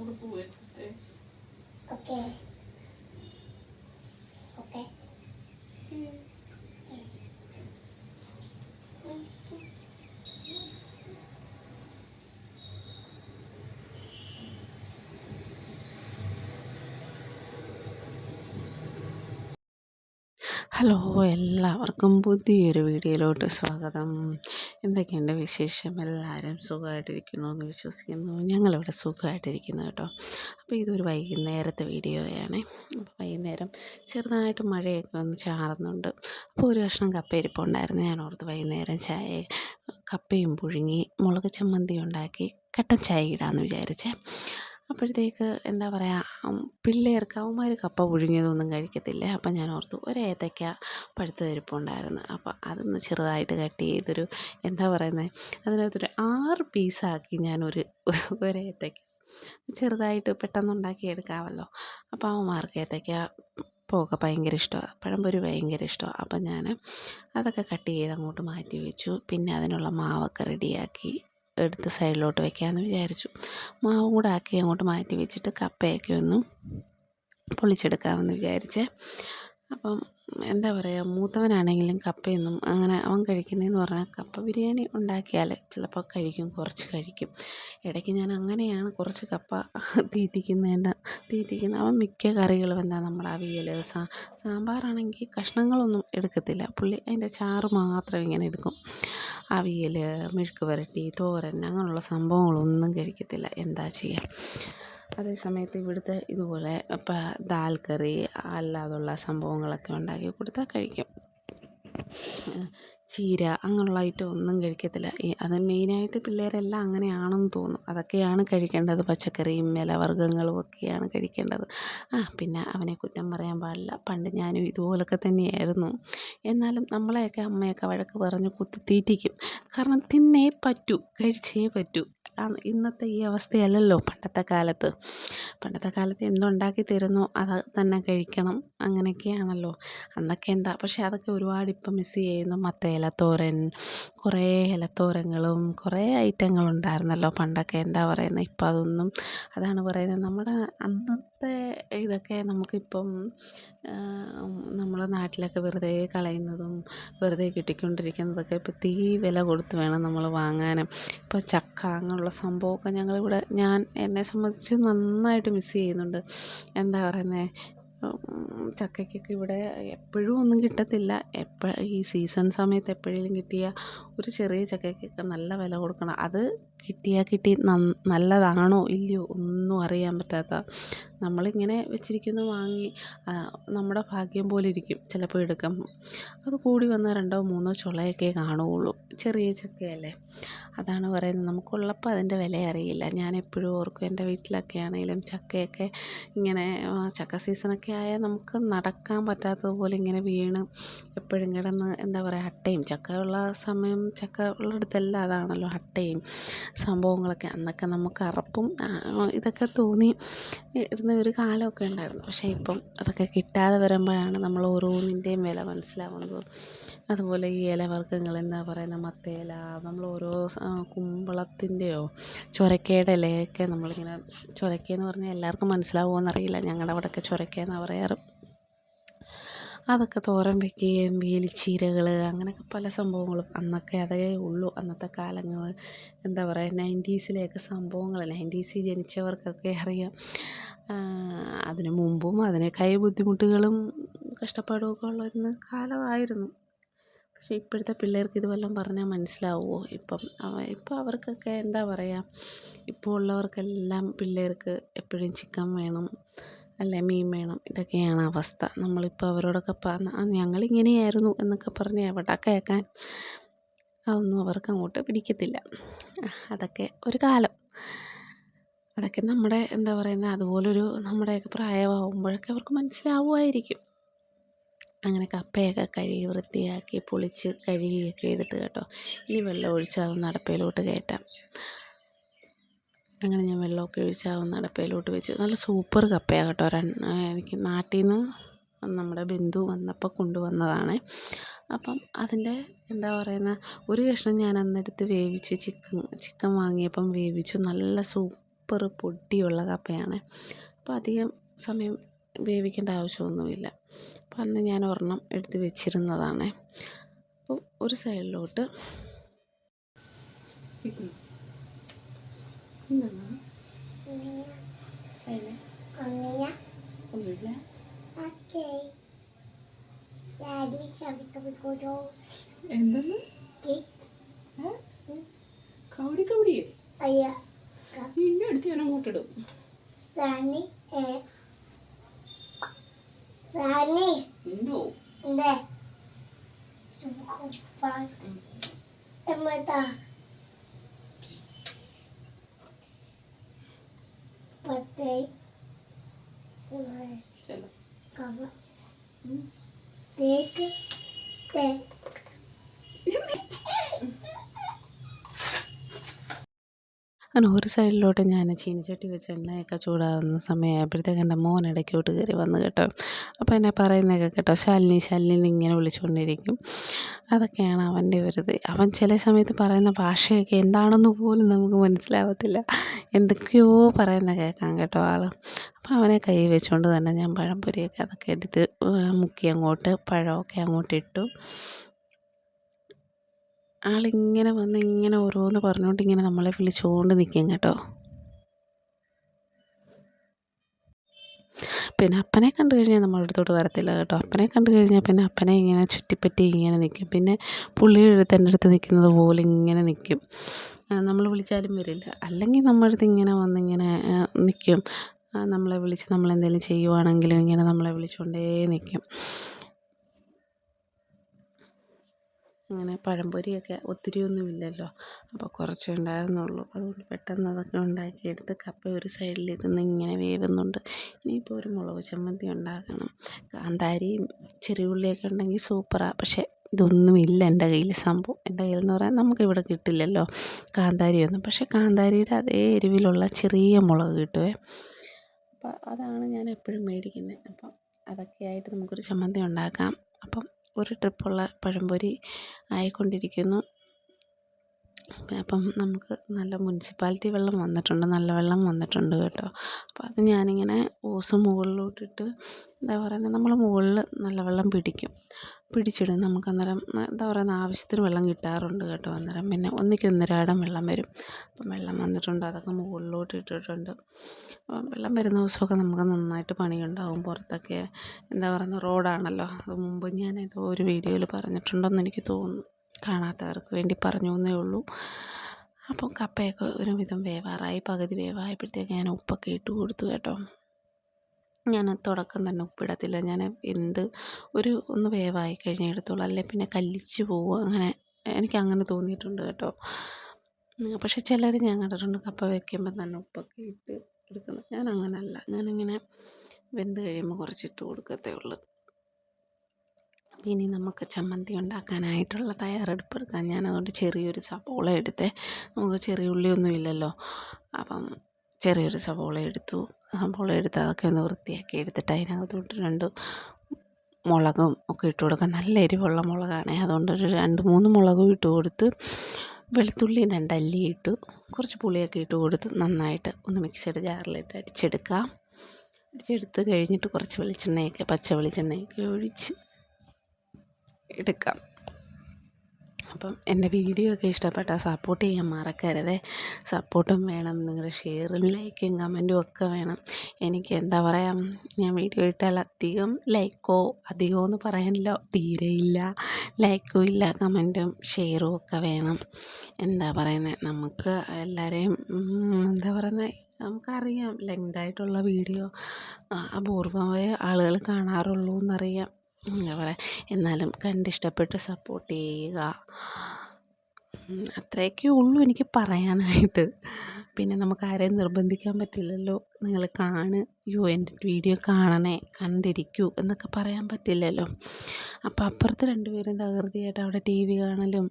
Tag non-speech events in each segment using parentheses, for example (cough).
ഉടുപ്പ് വെച്ചിട്ട് okay. Okay. Hello എല്ലാവർക്കും പുതിയൊരു വീഡിയോയിലോട്ട് സ്വാഗതം. എന്തൊക്കെയുണ്ട് വിശേഷം? എല്ലാവരും സുഖമായിട്ടിരിക്കുന്നു എന്ന് വിശ്വസിക്കുന്നു. ഞങ്ങളിവിടെ സുഖമായിട്ടിരിക്കുന്നു കേട്ടോ. അപ്പോൾ ഇതൊരു വൈകുന്നേരത്തെ വീഡിയോയാണ്. അപ്പോൾ വൈകുന്നേരം ചെറുതായിട്ട് മഴയൊക്കെ ഒന്ന് ചാറുന്നുണ്ട്. അപ്പോൾ ഒരു കഷ്ണം കപ്പ ഇരിപ്പുണ്ടായിരുന്നു ഞാൻ ഓർത്ത് വൈകുന്നേരം ചായ കപ്പയും പുഴുങ്ങി മുളക് ചമ്മന്തി ഉണ്ടാക്കി കട്ടൻ ചായ ഇടാമെന്ന് വിചാരിച്ചേ. അപ്പോഴത്തേക്ക് എന്താ പറയുക പിള്ളേർക്ക് അവന്മാർ കപ്പ പുഴുങ്ങിയതൊന്നും കഴിക്കത്തില്ല. അപ്പം ഞാൻ ഓർത്തു ഒരു ഏത്തയ്ക്ക പഴുത്തത് ഇരിപ്പുണ്ടായിരുന്നു അപ്പോൾ അതൊന്ന് ചെറുതായിട്ട് കട്ട് ചെയ്തൊരു എന്താ പറയുന്നത് അതിനകത്തൊരു ആറ് പീസാക്കി ഞാനൊരു (laughs) ഒരു ഏത്തയ്ക്ക. ചെറുതായിട്ട് പെട്ടെന്ന് ഉണ്ടാക്കിയെടുക്കാമല്ലോ അപ്പോൾ അവന്മാർക്ക് ഏത്തയ്ക്ക പോക ഭയങ്കര ഇഷ്ടമാണ് പഴംപൊരി ഭയങ്കര ഇഷ്ടമാണ് അപ്പം ഞാൻ അതൊക്കെ കട്ട് ചെയ്ത് അങ്ങോട്ട് മാറ്റി വെച്ചു. പിന്നെ അതിനുള്ള മാവൊക്കെ റെഡിയാക്കി എടുത്ത് സൈഡിലോട്ട് വെക്കാമെന്ന് വിചാരിച്ചു. മാവും കൂടെ ആക്കി അങ്ങോട്ട് മാറ്റി വെച്ചിട്ട് കപ്പയൊക്കെ ഒന്ന് പൊളിച്ചെടുക്കാമെന്ന് വിചാരിച്ചേ. അപ്പം എന്താ പറയുക മൂത്തവനാണെങ്കിലും കപ്പയൊന്നും അങ്ങനെ അവൻ കഴിക്കുന്നതെന്ന് പറഞ്ഞാൽ കപ്പ ബിരിയാണി ഉണ്ടാക്കിയാൽ ചിലപ്പോൾ കഴിക്കും കുറച്ച് കഴിക്കും. ഇടയ്ക്ക് ഞാൻ അങ്ങനെയാണ് കുറച്ച് കപ്പ തീറ്റിക്കുന്നതിന്റെ തീറ്റിക്കുന്ന അവൻ മിക്ക കറികളും എന്താ നമ്മുടെ അവിയൽ സാ സാമ്പാറാണെങ്കിൽ കഷ്ണങ്ങളൊന്നും എടുക്കത്തില്ല. പുള്ളി അതിന്റെ ചാറ് മാത്രം ഇങ്ങനെ എടുക്കും. അവിയൽ മെഴുക്ക് പുരട്ടി തോരൻ അങ്ങനെയുള്ള സംഭവങ്ങളൊന്നും കഴിക്കത്തില്ല. എന്താ ചെയ്യുക അതേ സമയത്ത് ഇവിടുത്തെ ഇതുപോലെ ഇപ്പം ദാൽ കറി അല്ലാതുള്ള സംഭവങ്ങളൊക്കെ ഉണ്ടാക്കി കൊടുത്താൽ കഴിക്കും. ചീര അങ്ങനെയുള്ള ഐറ്റം ഒന്നും കഴിക്കത്തില്ല. അത് മെയിനായിട്ട് പിള്ളേരെല്ലാം അങ്ങനെയാണെന്ന് തോന്നും. അതൊക്കെയാണ് കഴിക്കേണ്ടത്. പച്ചക്കറിയും ഇലവർഗങ്ങളും ഒക്കെയാണ് കഴിക്കേണ്ടത്. ആ പിന്നെ അവനെ കുറ്റം പറയാൻ പാടില്ല. പണ്ട് ഞാനും ഇതുപോലൊക്കെ തന്നെയായിരുന്നു. എന്നാലും നമ്മളെയൊക്കെ അമ്മയൊക്കെ വഴക്ക് പറഞ്ഞ് കുത്തി തീറ്റിക്കും. കാരണം തിന്നേ പറ്റൂ കഴിച്ചേ പറ്റൂ. ഇന്നത്തെ ഈ അവസ്ഥയല്ലല്ലോ പണ്ടത്തെ കാലത്ത്. പണ്ടത്തെ കാലത്ത് എന്തുണ്ടാക്കി തരുന്നോ അത് തന്നെ കഴിക്കണം. അങ്ങനെയൊക്കെയാണല്ലോ. അന്നൊക്കെ എന്താ പക്ഷേ അതൊക്കെ ഒരുപാട് ഇപ്പം മിസ് ചെയ്യുന്നു. മത്ത ഇലത്തോരൻ കുറേ ഇലത്തോരങ്ങളും കുറേ ഐറ്റങ്ങളുണ്ടായിരുന്നല്ലോ പണ്ടൊക്കെ. എന്താ പറയുന്നത് ഇപ്പം അതൊന്നും അതാണ് പറയുന്നത്. നമ്മുടെ അന്നത്തെ ഇതൊക്കെ നമുക്കിപ്പം നമ്മളെ നാട്ടിലൊക്കെ വെറുതെ കളയുന്നതും വെറുതെ കിട്ടിക്കൊണ്ടിരിക്കുന്നതൊക്കെ ഇപ്പം തീ വില കൊടുത്ത് വേണം നമ്മൾ വാങ്ങാനും. ഇപ്പോൾ ചക്ക അങ്ങനെയുള്ള സംഭവമൊക്കെ ഞങ്ങളിവിടെ ഞാൻ എന്നെ സംബന്ധിച്ച് നന്നായിട്ട് മിസ്സ് ചെയ്യുന്നുണ്ട്. എന്താ പറയുന്നത് ചക്കയ്ക്കൊക്കെ ഇവിടെ എപ്പോഴും ഒന്നും കിട്ടത്തില്ല. എപ്പോൾ ഈ സീസൺ സമയത്ത് എപ്പോഴെങ്കിലും കിട്ടിയ ഒരു ചെറിയ ചക്കയ്ക്കൊക്കെ നല്ല വില കൊടുക്കണം. അത് കിട്ടിയാൽ കിട്ടി നല്ലതാണോ ഇല്ലയോ ഒന്നും അറിയാൻ പറ്റാത്ത നമ്മളിങ്ങനെ വെച്ചിരിക്കുന്ന വാങ്ങി നമ്മുടെ ഭാഗ്യം പോലെ ഇരിക്കും ചിലപ്പോൾ എടുക്കും അത് കൂടി വന്നാൽ രണ്ടോ മൂന്നോ ചുളയൊക്കെ കാണുകയുള്ളൂ. ചെറിയ ചക്കയല്ലേ? അതാണ് പറയുന്നത്. നമുക്കുള്ളപ്പോൾ അതിന്റെ വില അറിയില്ല. ഞാൻ എപ്പോഴും ഓർക്കും എന്റെ വീട്ടിലൊക്കെ ആണെങ്കിലും ചക്കയൊക്കെ ഇങ്ങനെ ചക്ക സീസണൊക്കെ ആയാൽ നമുക്ക് നടക്കാൻ പറ്റാത്തതുപോലെ ഇങ്ങനെ വീണ് എപ്പോഴും കിടന്ന് എന്താ പറയുക അട്ടയും ചക്കയുള്ള സമയം ചക്ക ഉള്ളിടത്തെല്ലാം അതാണല്ലോ അട്ടയും സംഭവങ്ങളൊക്കെ. അന്നൊക്കെ നമുക്ക് അറപ്പും ഇതൊക്കെ തോന്നി ഇരുന്ന ഒരു കാലമൊക്കെ ഉണ്ടായിരുന്നു. പക്ഷേ ഇപ്പം അതൊക്കെ കിട്ടാതെ വരുമ്പോഴാണ് നമ്മൾ ഓരോന്നിന്റെയും വില മനസ്സിലാവുന്നത്. അതുപോലെ ഈ ഇലവർഗങ്ങൾ എന്താ പറയുന്ന മത്തയില നമ്മൾ ഓരോ കുമ്പളത്തിന്റെയോ ചൊരക്കയുടെ ഇലയൊക്കെ നമ്മളിങ്ങനെ ചൊരക്കയെന്ന് പറഞ്ഞാൽ എല്ലാവർക്കും മനസ്സിലാവുമോ എന്നറിയില്ല. ഞങ്ങളുടെ അവിടെയൊക്കെ ചൊരക്കയെന്നാണ് പറയാറ്. അതൊക്കെ തോരൻ വെക്കുകയും വേലിച്ചീരകൾ അങ്ങനെയൊക്കെ പല സംഭവങ്ങളും അന്നൊക്കെ അതേ ഉള്ളൂ. അന്നത്തെ കാലങ്ങൾ എന്താ പറയുക നയന്റീസിലെയൊക്കെ സംഭവങ്ങൾ നയന്റീസിൽ ജനിച്ചവർക്കൊക്കെ അറിയാം. അതിന് മുമ്പും അതിനേക്കാൾ ബുദ്ധിമുട്ടുകളും കഷ്ടപ്പാടും ഒക്കെ ഉള്ളൊരു കാലമായിരുന്നു. പക്ഷേ ഇപ്പോഴത്തെ പിള്ളേർക്ക് ഇത് വല്ലതും പറഞ്ഞാൽ മനസ്സിലാവുമോ? ഇപ്പം ഇപ്പം അവർക്കൊക്കെ എന്താ പറയുക ഇപ്പോൾ ഉള്ളവർക്കെല്ലാം പിള്ളേർക്ക് എപ്പോഴും ചിക്കൻ വേണം. അല്ലെ? മീൻ വേണം. ഇതൊക്കെയാണ് അവസ്ഥ. നമ്മളിപ്പോൾ അവരോടൊക്കെ പറഞ്ഞ ഞങ്ങളിങ്ങനെയായിരുന്നു എന്നൊക്കെ പറഞ്ഞ് എവിടെ കേൾക്കാൻ അതൊന്നും അവർക്ക് അങ്ങോട്ട് പിടിക്കത്തില്ല. അതൊക്കെ ഒരു കാലം. അതൊക്കെ നമ്മുടെ എന്താ പറയുന്നത് അതുപോലൊരു നമ്മുടെയൊക്കെ പ്രായമാകുമ്പോഴൊക്കെ അവർക്ക് മനസ്സിലാവുമായിരിക്കും. അങ്ങനെ കപ്പയൊക്കെ കഴുകി വൃത്തിയാക്കി പൊളിച്ച് കഴുകിയൊക്കെ എടുത്ത് കേട്ടോ. ഇനി വെള്ളം ഒഴിച്ച് അത് നടപ്പയിലോട്ട് കയറ്റാം. അങ്ങനെ ഞാൻ വെള്ളമൊക്കെ ഒഴിച്ച് അതൊന്ന് അടപ്പയിലോട്ട് വെച്ചു. നല്ല സൂപ്പർ കപ്പയാണ് കേട്ടോ. എനിക്ക് നാട്ടിൽ നിന്ന് നമ്മുടെ ബന്ധു വന്നപ്പോൾ കൊണ്ടുവന്നതാണ്. അപ്പം അതിന്റെ എന്താ പറയുന്നത് ഒരു കഷ്ണം ഞാൻ അന്നെടുത്ത് വേവിച്ച് ചിക്കൻ ചിക്കൻ വാങ്ങിയപ്പം വേവിച്ചു. നല്ല സൂപ്പർ പൊടിയുള്ള കപ്പയാണ്. അപ്പോൾ അധികം സമയം വേവിക്കേണ്ട ആവശ്യമൊന്നുമില്ല. അപ്പോൾ അന്ന് ഞാൻ ഒരെണ്ണം എടുത്ത് വെച്ചിരുന്നതാണ്. അപ്പോൾ ഒരു സൈഡിലോട്ട് ഒന്നുമില്ല. എന്തെന്ന്? കവടി കവടിയോ. നിന്നെ അടുത്ത് ഞാൻ അങ്ങോട്ടിടും. Sunny. চলো দেখ দেখ അങ്ങനെ ഒരു സൈഡിലോട്ട് ഞാൻ ചീനിച്ചട്ടി വെച്ച് എണ്ണയൊക്കെ ചൂടാകുന്ന സമയമായപ്പോഴത്തേക്ക് എന്റെ മോൻ ഇടയ്ക്കോട്ട് കയറി വന്നു കേട്ടോ. അപ്പോൾ എന്നെ പറയുന്നതൊക്കെ കേട്ടോ ശാലിനി ശാലിനി ഇങ്ങനെ വിളിച്ചുകൊണ്ടിരിക്കും അതൊക്കെയാണ് അവന്റെ ഒരു ഇത്. അവൻ ചില സമയത്ത് പറയുന്ന ഭാഷയൊക്കെ എന്താണെന്ന് പോലും നമുക്ക് മനസ്സിലാവത്തില്ല. എന്തൊക്കെയോ പറയുന്ന കേൾക്കാം കേട്ടോ ആൾ അപ്പോൾ അവനെ കൈ വെച്ചുകൊണ്ട് തന്നെ ഞാൻ പഴംപൊരിയൊക്കെ അതൊക്കെ എടുത്ത് മുക്കി അങ്ങോട്ട് പഴമൊക്കെ അങ്ങോട്ട് ഇട്ടു. ആളിങ്ങനെ വന്ന് ഇങ്ങനെ ഓരോന്ന് പറഞ്ഞുകൊണ്ട് ഇങ്ങനെ നമ്മളെ വിളിച്ചുകൊണ്ട് നിൽക്കും കേട്ടോ. പിന്നെ അപ്പനെ കണ്ടു കഴിഞ്ഞാൽ നമ്മുടെ അടുത്തോട്ട് വരത്തില്ല കേട്ടോ. അപ്പനെ കണ്ടു കഴിഞ്ഞാൽ പിന്നെ അപ്പനെ ഇങ്ങനെ ചുറ്റിപ്പറ്റി ഇങ്ങനെ നിൽക്കും പിന്നെ പുള്ളിയുടെ അടുത്ത് എന്റെ അടുത്ത് നിൽക്കുന്നത് പോലെ ഇങ്ങനെ നിൽക്കും നമ്മൾ വിളിച്ചാലും വരില്ല. അല്ലെങ്കിൽ നമ്മുടെ അടുത്ത് ഇങ്ങനെ വന്നിങ്ങനെ നിൽക്കും നമ്മളെ വിളിച്ച് നമ്മളെന്തെങ്കിലും ചെയ്യുവാണെങ്കിലും ഇങ്ങനെ നമ്മളെ വിളിച്ചുകൊണ്ടേ നിൽക്കും അങ്ങനെ പഴംപൊരിയൊക്കെ ഒത്തിരി ഒത്തിരിയൊന്നുമില്ലല്ലോ അപ്പോൾ കുറച്ചേ ഉണ്ടായിരുന്നുള്ളൂ. അതുകൊണ്ട് പെട്ടെന്ന് അതൊക്കെ ഉണ്ടാക്കിയെടുത്ത് കപ്പ ഒരു സൈഡിലിരുന്ന് ഇങ്ങനെ വേവുന്നുണ്ട്. ഇനിയിപ്പോൾ ഒരു മുളക് ചമ്മന്തി ഉണ്ടാക്കണം. കാന്താരിയും ചെറിയ ഉള്ളിയൊക്കെ ഉണ്ടെങ്കിൽ സൂപ്പറാണ് പക്ഷേ ഇതൊന്നുമില്ല എന്റെ കയ്യിൽ സംഭവം. എന്റെ കയ്യിൽ എന്ന് പറയാൻ നമുക്കിവിടെ കിട്ടില്ലല്ലോ കാന്താരിയൊന്നും. പക്ഷേ കാന്താരിയുടെ അതേ എരിവിലുള്ള ചെറിയ മുളക് കിട്ടുമേ അപ്പം അതാണ് ഞാൻ എപ്പോഴും മേടിക്കുന്നത് അപ്പം അതൊക്കെയായിട്ട് നമുക്കൊരു ചമ്മന്തി ഉണ്ടാക്കാം. അപ്പം ഒരു ട്രിപ്പുള്ള പഴംപൊരി ആയിക്കൊണ്ടിരിക്കുന്നു. അപ്പം നമുക്ക് നല്ല മുനിസിപ്പാലിറ്റി വെള്ളം വന്നിട്ടുണ്ട് നല്ല വെള്ളം വന്നിട്ടുണ്ട് കേട്ടോ. അപ്പം അത് ഞാനിങ്ങനെ ഓസ് മുകളിലോട്ടിട്ട് എന്താ പറയുന്നത് നമ്മൾ മുകളിൽ നല്ല വെള്ളം പിടിക്കും. പിടിച്ചിടും. നമുക്ക് അന്നേരം എന്താ പറയുന്നത് ആവശ്യത്തിന് വെള്ളം കിട്ടാറുണ്ട് കേട്ടോ അന്നേരം. പിന്നെ ഒന്നിക്ക് ഒന്നരാടം വെള്ളം വരും. അപ്പം വെള്ളം വന്നിട്ടുണ്ട് അതൊക്കെ മുകളിലോട്ട് ഇട്ടിട്ടുണ്ട്. അപ്പം വെള്ളം വരുന്ന ദിവസമൊക്കെ നമുക്ക് നന്നായിട്ട് പണിയുണ്ടാവും പുറത്തൊക്കെ. എന്താ പറയുന്നത് റോഡാണല്ലോ. അത് മുമ്പ് ഞാൻ ഏതോ ഒരു വീഡിയോയിൽ പറഞ്ഞിട്ടുണ്ടെന്ന് എനിക്ക് തോന്നുന്നു. കാണാത്തവർക്ക് വേണ്ടി പറഞ്ഞു എന്നേ ഉള്ളൂ. അപ്പം കപ്പയൊക്കെ ഒരുവിധം വേവാറായി. പകുതി വേവായപ്പോഴത്തേക്ക് ഞാൻ ഉപ്പൊക്കെ ഇട്ട് കൊടുത്തു കേട്ടോ. ഞാൻ തുടക്കം തന്നെ ഉപ്പിടത്തില്ല. ഞാൻ എന്ത് ഒരു ഒന്ന് വേവായി കഴിഞ്ഞേ എടുത്തോളൂ. അല്ലെ പിന്നെ കല്ലിച്ച് പോവും. അങ്ങനെ എനിക്ക് അങ്ങനെ തോന്നിയിട്ടുണ്ട് കേട്ടോ. പക്ഷെ ചിലർ ഞാൻ കണ്ടിട്ടുണ്ട് കപ്പ വയ്ക്കുമ്പോൾ തന്നെ ഉപ്പൊക്കെ ഇട്ട് എടുക്കുന്നത്. ഞാൻ അങ്ങനല്ല ഞാനിങ്ങനെ വെന്ത് കഴിയുമ്പോൾ കുറച്ചിട്ട് കൊടുക്കത്തേ ഉള്ളൂ. ഇനി നമുക്ക് ചമ്മന്തി ഉണ്ടാക്കാനായിട്ടുള്ള തയ്യാറെടുപ്പ് എടുക്കാം. ഞാൻ അതുകൊണ്ട് ചെറിയൊരു സബോള എടുത്തേ. നമുക്ക് ചെറിയ ഉള്ളിയൊന്നും ഇല്ലല്ലോ. അപ്പം ചെറിയൊരു സബോള എടുത്തു. സവോള എടുത്ത് അതൊക്കെ ഒന്ന് വൃത്തിയാക്കി എടുത്തിട്ട് അതിനകത്തോട്ട് രണ്ട് മുളകും ഒക്കെ ഇട്ട് കൊടുക്കാം. നല്ല എരിവുള്ള മുളകാണ്. അതുകൊണ്ട് ഒരു രണ്ട് മൂന്ന് മുളകും ഇട്ട് കൊടുത്ത് വെളുത്തുള്ളി രണ്ടല്ലി ഇട്ടു. കുറച്ച് പുളിയൊക്കെ ഇട്ട് കൊടുത്ത് നന്നായിട്ട് ഒന്ന് മിക്സിയുടെ ജാറിലിട്ട് അടിച്ചെടുക്കാം. അടിച്ചെടുത്ത് കഴിഞ്ഞിട്ട് കുറച്ച് വെളിച്ചെണ്ണയൊക്കെ പച്ച വെളിച്ചെണ്ണയൊക്കെ ഒഴിച്ച് എടുക്കാം. അപ്പം എന്റെ വീഡിയോ ഒക്കെ ഇഷ്ടപ്പെട്ടാൽ സപ്പോർട്ട് ചെയ്യാൻ മറക്കരുതേ. സപ്പോർട്ടും വേണം നിങ്ങളുടെ ഷെയറും ലൈക്കും കമന്റും ഒക്കെ വേണം. എനിക്ക് എന്താ പറയാം ഞാൻ വീഡിയോ ഇട്ടാൽ അധികം ലൈക്കോ അധികമോ എന്ന് പറയാനില്ല തീരെയില്ല ലൈക്കോ ഇല്ല കമന്റും ഷെയറും ഒക്കെ വേണം. എന്താ പറയുന്നത് നമുക്ക് എല്ലാവരെയും എന്താ പറയുന്നത് നമുക്കറിയാം ലെങ്തായിട്ടുള്ള വീഡിയോ അപൂർവമായ ആളുകൾ കാണാറുള്ളൂ എന്നറിയാം. എന്താ പറയുക എന്നാലും കണ്ടിഷ്ടപ്പെട്ട് സപ്പോർട്ട് ചെയ്യുക. അത്രയൊക്കെ ഉള്ളൂ എനിക്ക് പറയാനായിട്ട്. പിന്നെ നമുക്ക് ആരെയും നിർബന്ധിക്കാൻ പറ്റില്ലല്ലോ. നിങ്ങൾ കാണ് യോ എന്റെ വീഡിയോ കാണണേ കണ്ടിരിക്കൂ എന്നൊക്കെ പറയാൻ പറ്റില്ലല്ലോ. അപ്പം അപ്പുറത്ത് രണ്ടുപേരും തകൃതിയായിട്ട് അവിടെ ടി വി കാണലും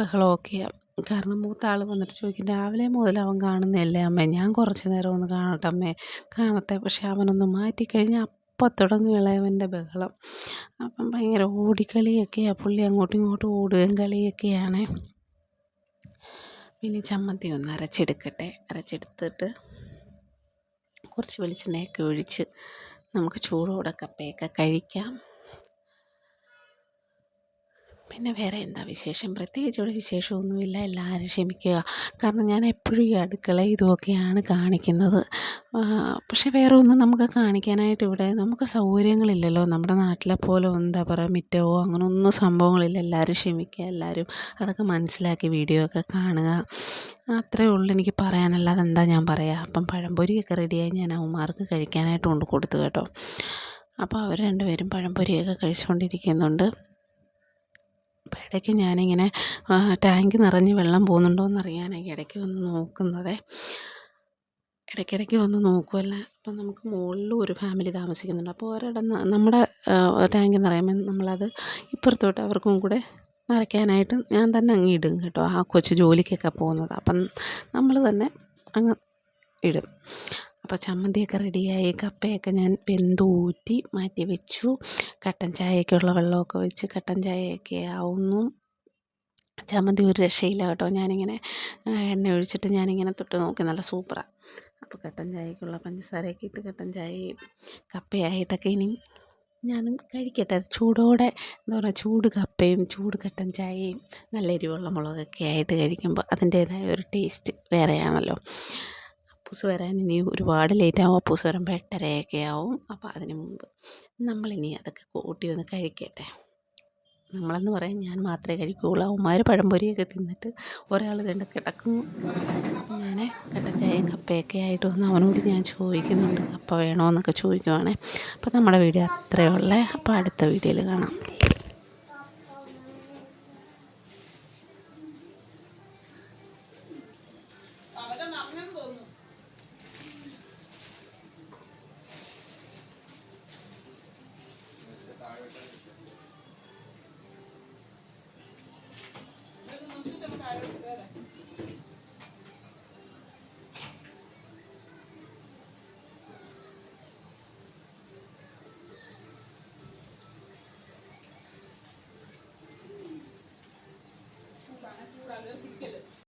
ബഹളമൊക്കെയാണ് കാരണം മൂത്ത ആൾ വന്നിട്ട് ചോദിക്കും രാവിലെ മുതൽ അവൻ കാണുന്നതല്ലേ അമ്മേ? ഞാൻ കുറച്ച് നേരം ഒന്ന് കാണട്ടെ അമ്മേ. കാണട്ടെ പക്ഷെ അവനൊന്ന് മാറ്റിക്കഴിഞ്ഞാൽ അപ്പം തുടങ്ങും ബഹളം. അപ്പം ഭയങ്കര ഓടിക്കളിയൊക്കെയാണ് പുള്ളി അങ്ങോട്ടും ഇങ്ങോട്ടും ഓടുകയും കളിയൊക്കെയാണ്. പിന്നെ ചമ്മന്തി ഒന്ന് അരച്ചെടുക്കട്ടെ. അരച്ചെടുത്തിട്ട് കുറച്ച് വെളിച്ചെണ്ണയൊക്കെ ഒഴിച്ച് നമുക്ക് ചൂടോടെ കപ്പയൊക്കെ കഴിക്കാം. പിന്നെ വേറെ എന്താ വിശേഷം? പ്രത്യേകിച്ച് ഇവിടെ വിശേഷമൊന്നുമില്ല. എല്ലാവരും ക്ഷമിക്കുക. കാരണം ഞാൻ എപ്പോഴും ഈ അടുക്കള ഇതുമൊക്കെയാണ് കാണിക്കുന്നത്. പക്ഷേ വേറെ ഒന്നും നമുക്ക് കാണിക്കാനായിട്ട് ഇവിടെ നമുക്ക് സൗകര്യങ്ങളില്ലല്ലോ. നമ്മുടെ നാട്ടിലെ പോലെ എന്താ പറയുക മിറ്റമോ അങ്ങനെ ഒന്നും സംഭവങ്ങളില്ല. എല്ലാവരും ക്ഷമിക്കുക. എല്ലാവരും അതൊക്കെ മനസ്സിലാക്കി വീഡിയോ ഒക്കെ കാണുക. അത്രയേ ഉള്ളൂ എനിക്ക് പറയാനല്ലാതെ എന്താ ഞാൻ പറയുക അപ്പം പഴംപൊരിയൊക്കെ റെഡിയായി ഞാൻ അവന്മാർക്ക് കഴിക്കാനായിട്ട് കൊണ്ട് കൊടുത്തു കേട്ടോ. അപ്പോൾ അവർ രണ്ടുപേരും പഴംപൊരിയൊക്കെ കഴിച്ചുകൊണ്ടിരിക്കുന്നുണ്ട്. അപ്പോൾ ഇടയ്ക്ക് ഞാനിങ്ങനെ ടാങ്ക് നിറഞ്ഞ് വെള്ളം പോകുന്നുണ്ടോ എന്നറിയാനായി ഇടയ്ക്ക് വന്ന് നോക്കുന്നതേ. ഇടയ്ക്കിടയ്ക്ക് വന്ന് നോക്കുമല്ല അപ്പം നമുക്ക് മുകളിലും ഒരു ഫാമിലി താമസിക്കുന്നുണ്ട്. അപ്പോൾ ഒരിടം നമ്മുടെ ടാങ്ക് നിറയുമ്പോൾ നമ്മളത് ഇപ്പുറത്തോട്ട് അവർക്കും കൂടെ നിറയ്ക്കാനായിട്ട് ഞാൻ തന്നെ അങ്ങ് ഇടും കേട്ടോ ആ കൊച്ച് ജോലിക്കൊക്കെ പോകുന്നത്. അപ്പം നമ്മൾ തന്നെ അങ്ങ് ഇടും. അപ്പോൾ ചമ്മന്തിയൊക്കെ റെഡിയായി കപ്പയൊക്കെ ഞാൻ വെന്തൂറ്റി മാറ്റി വെച്ചു. കട്ടൻ ചായയൊക്കെയുള്ള വെള്ളമൊക്കെ വെച്ച് കട്ടൻ ചായയൊക്കെ ആവുന്നു. ചമ്മന്തി ഒരു രക്ഷയില്ല കേട്ടോ. ഞാനിങ്ങനെ എണ്ണ ഒഴിച്ചിട്ട് ഞാനിങ്ങനെ തൊട്ട് നോക്കി നല്ല സൂപ്പറാണ് അപ്പോൾ കട്ടൻ ചായക്കുള്ള പഞ്ചസാരയൊക്കെ ഇട്ട് കട്ടൻ ചായയും കപ്പയായിട്ടൊക്കെ ഇനി ഞാനും കഴിക്കട്ടെ. ചൂടോടെ എന്താ പറയുക ചൂട് കപ്പയും ചൂട് കട്ടൻ ചായയും നല്ല എരിവുള്ള മുളകൊക്കെ ആയിട്ട് കഴിക്കുമ്പോൾ അതിന്റേതായ ഒരു ടേസ്റ്റ് വേറെയാണല്ലോ. അപ്പൂസ് വരാൻ ഇനി ഒരുപാട് ലേറ്റാവും അപ്പൂസ് വരുമ്പോൾ എട്ടരയൊക്കെ ആവും. അപ്പോൾ അതിന് മുമ്പ് നമ്മളിനി അതൊക്കെ കൂട്ടി ഒന്ന് കഴിക്കട്ടെ. നമ്മളെന്ന് പറയാൻ ഞാൻ മാത്രമേ കഴിക്കുകയുള്ളൂ അവന്മാർ പഴംപൊരിയൊക്കെ തിന്നിട്ട് ഒരാൾ ഇതുണ്ട് കിടക്കും ഞാൻ കട്ടൻ ചായയും കപ്പയൊക്കെ ആയിട്ട് വന്ന് അവനോട് ഞാൻ ചോദിക്കുന്നുണ്ട്. കപ്പ വേണോ എന്നൊക്കെ ചോദിക്കുവാണേ. അപ്പോൾ നമ്മുടെ വീഡിയോ അത്രയേ ഉള്ളേ. അപ്പോൾ അടുത്ത വീഡിയോയിൽ കാണാം.